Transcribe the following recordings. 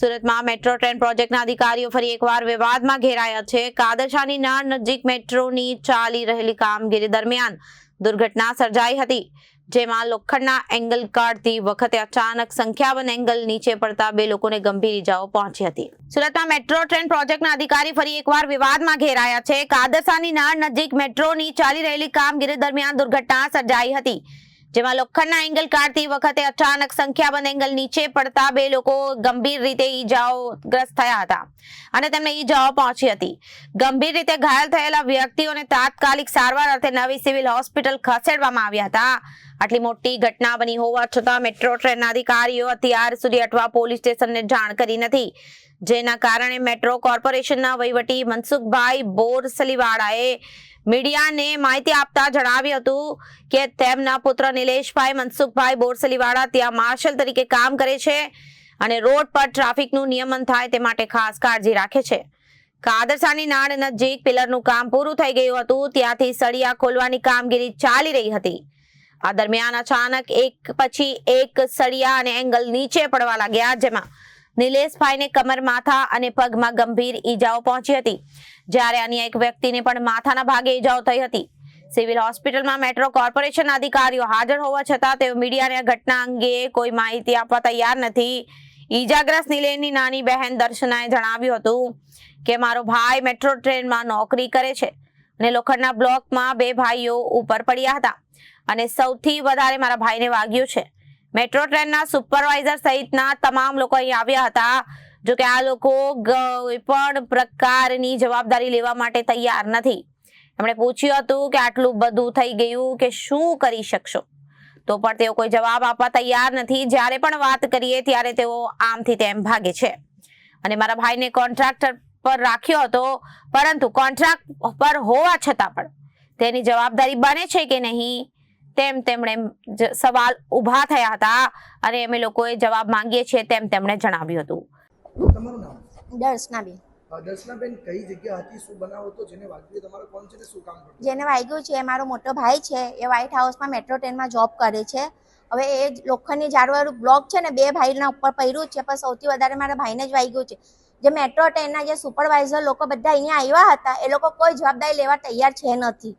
સુરતમાં metro train પ્રોજેક્ટના અધિકારીઓ ફરી એકવાર વિવાદમાં ઘેરાયા છે. કાદરશાની નાળ નજીક મેટ્રોની ચાલી રહેલી કામગીરી દરમિયાન દુર્ઘટના સર્જાઈ હતી, જેમાં લોખંડના એંગલ કાઢતી વખતે અચાનક સંખ્યાબંધ એંગલ નીચે પડતા બે લોકોને ગંભીર ઇજાઓ પહોંચી હતી. સુરતમાં મેટ્રો ટ્રેન પ્રોજેક્ટના અધિકારી ફરી એકવાર વિવાદમાં ઘેરાયા છે. કાદરસાની નાળ નજીક મેટ્રોની ચાલી રહેલી કામગીરી દરમિયાન દુર્ઘટના સર્જાઈ હતી. જેમાં લોખંડના એંગલ કાઢતી વખતે અચાનક સંખ્યાબંધ એંગલ નીચે પડતા બે લોકો ગંભીર રીતે ઈજાઓ ગ્રસ્ત થયા હતા અને તેમને ઈજાઓ પહોંચી હતી. ગંભીર રીતે ઘાયલ થયેલા વ્યક્તિઓને તાત્કાલિક સારવાર અર્થે નવી સિવિલ હોસ્પિટલ ખસેડવામાં આવ્યા હતા. આટલી મોટી ઘટના બની હોવા છતાં મેટ્રો ટ્રેનના અધિકારીઓ અત્યાર સુધી અઠવા પોલીસ સ્ટેશનને જાણ કરી નથી. જેના કારણે મેટ્રો કોર્પોરેશનના વહીવટી મનસુખભાઈ બોરસલીવાળાએ મીડિયાને માહિતી આપતા જણાવ્યું હતું કે તેમના પુત્ર નિલેશભાઈ, મનસુખભાઈ બોરસલીવાળા ત્યાં માર્શલ તરીકે કામ કરે છે અને રોડ પર ટ્રાફિકનું નિયમન થાય તે માટે ખાસ કાળજી રાખે છે. કાદરસાની નાળ નજીક પિલરનું કામ પૂરું થઈ ગયું હતું, ત્યાંથી સળિયા ખોલવાની કામગીરી ચાલી રહી હતી. આ દરમિયાન અચાનક એક પછી એક સળિયા અને એંગલ નીચે પડવા લાગ્યા, જેમાં નિલેશભાઈને કમર, માથા અને પગમાં ગંભીર ઈજાઓ પહોંચી હતી. જ્યારે અન્ય એક વ્યક્તિને પણ માથાના ભાગે ઈજાઓ થઈ હતી. સિવિલ હોસ્પિટલમાં મેટ્રો કોર્પોરેશન અધિકારીઓ હાજર હોવા છતાં તેઓ મીડિયાને ઘટના અંગે કોઈ માહિતી આપવા તૈયાર નથી. ઈજાગ્રસ્ત નિલેશની નાની બહેન દર્શનાએ જણાવ્યું હતું કે, મારો ભાઈ મેટ્રો ટ્રેનમાં નોકરી કરે છે અને લોખંડના બ્લોકમાં બે ભાઈઓ ઉપર પડ્યા હતા અને સૌથી વધારે મારા ભાઈને વાગ્યું છે. મેટ્રો ટ્રેનના સુપરવાઇઝર સહિતના તમામ લોકો અહીં આવ્યા હતા, જો કે આ લોકો કોઈ પણ પ્રકારની જવાબદારી લેવા માટે તૈયાર નથી. એમણે પૂછ્યું હતું કે આટલું બધું થઈ ગયું કે શું કરી શકશો? તો પણ તેઓ કોઈ જવાબ આપવા તૈયાર નથી. જ્યારે પણ વાત કરીએ ત્યારે તેઓ આમથી તેમ ભાગે છે. અને મારા ભાઈને કોન્ટ્રાક્ટર પર રાખ્યો હતો, પરંતુ કોન્ટ્રાક્ટ પર હોવા છતાં પણ તેની જવાબદારી બને છે કે નહીં તેમ તેમણે સવાલ ઊભા થયા હતા. અને અમે લોકોએ જવાબ માંગીએ છીએ તેમ તેમણે જણાવ્યું હતું. તમારું નામ? દર્શનાબેન. દર્શનાબેન કઈ જગ્યા હતી? શું બનાવ હતો જેને વાગ્યું તમારો કોણ છે શું કામ કરતો? જેને વાગ્યું છે એ મારો મોટો ભાઈ છે. એ વ્હાઇટ હાઉસમાં મેટ્રો ટ્રેનમાં જોબ કરે છે. હવે એ લોખંડની ઝાડવાળું બ્લોક છે ને બે ભાઈના ઉપર પડ્યું છે. પણ સૌથી વધારે મારા ભાઈને જ વાગ્યું છે. જે મેટ્રો ટ્રેનના જે સુપરવાઇઝર લોકો બધા અહીંયા આવ્યા હતા એ લોકો કોઈ જવાબદારી લેવા તૈયાર છે નથી.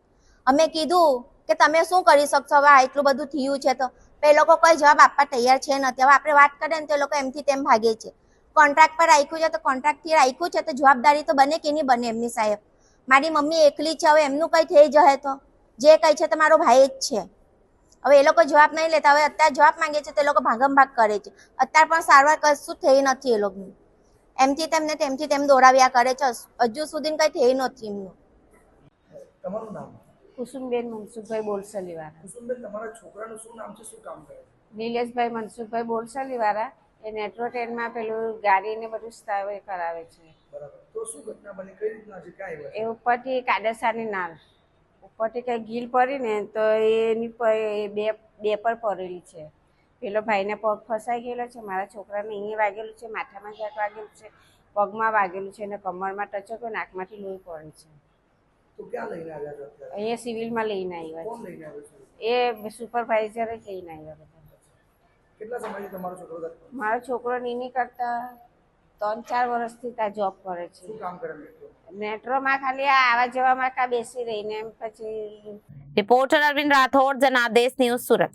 અમે કીધું કે તમે શું કરી શકશો? હવે એટલું બધું થયું છે તો એ લોકો કોઈ જવાબ આપવા તૈયાર છે નથી. હવે આપણે વાત કરીએ ને તો એ લોકો એમથી તેમ ભાગે છે. કોન્ટ્રાક્ટ પર રાખ્યું છે તો કોન્ટ્રાક્ટથી રાખ્યું છે તો જવાબદારી તો બને કે નહીં બને એમની સાહેબ? મારી મમ્મી એકલી છે, હવે એમનું કંઈ થઈ જશે તો? જે કંઈ છે તો મારો ભાઈ જ છે. હવે એ લોકો જવાબ નહીં લેતા. હવે અત્યારે જવાબ માંગે છે તો લોકો ભાગમ ભાગ કરે છે. અત્યારે પણ સારવાર કશું થઈ નથી એ લોકોની. એમથી તેમને તેમથી તેમ દોડાવ્યા કરે છે. હજુ સુધી કંઈ થઈ નથી એમનું. તમારું નામ? કુસુમબેન મનસુખભાઈ બોલસલીવાળા. કુસુમબેન તમારા છોકરાનું શું નામ છે? શું કામ કરે? નિલેશભાઈ મનસુખભાઈ બોલસલીવાળા. એ નેટવર્ક ટ્રેનમાં પેલું ગાડીને બધું સ્થાવે કરાવે છે. બરાબર. તો શું ઘટના બની? કઈ રીતના છે? ક્યાં એ ઉપરથી કાડસાની નાળ. ઉપરથી કંઈ ગીલ પડી ને તો એની બે બે પર પડેલી છે. પેલો ભાઈને પગ ફસાઈ ગયેલો છે. મારા છોકરાને અહીંયા વાગેલું છે. માથામાં ક્યાંક વાગેલું છે. પગમાં વાગેલું છે અને કમરમાં ટચકો નાકમાંથી લોહી પડે છે. તો ક્યાં લઈને આવ્યા છો અહીંયા સિવિલમાં લઈને આવ્યા કોણ લઈને આવ્યો છે? છે એ સુપરવાઇઝર જ લઈને આવ્યા બધા કેટલા સમયથી તમારો છોકરો મારો છોકરો નીની કરતા ત્રણ ચાર વર્ષથી ત્યાં જોબ કરે છે. શું કામ કરે મેટ્રોમાં ખાલી આવા જવામાં કા બેસી રહીને એમ પછી રિપોર્ટર અરવિંદ રાઠોડ જનાદેશ ન્યૂઝ સુરત.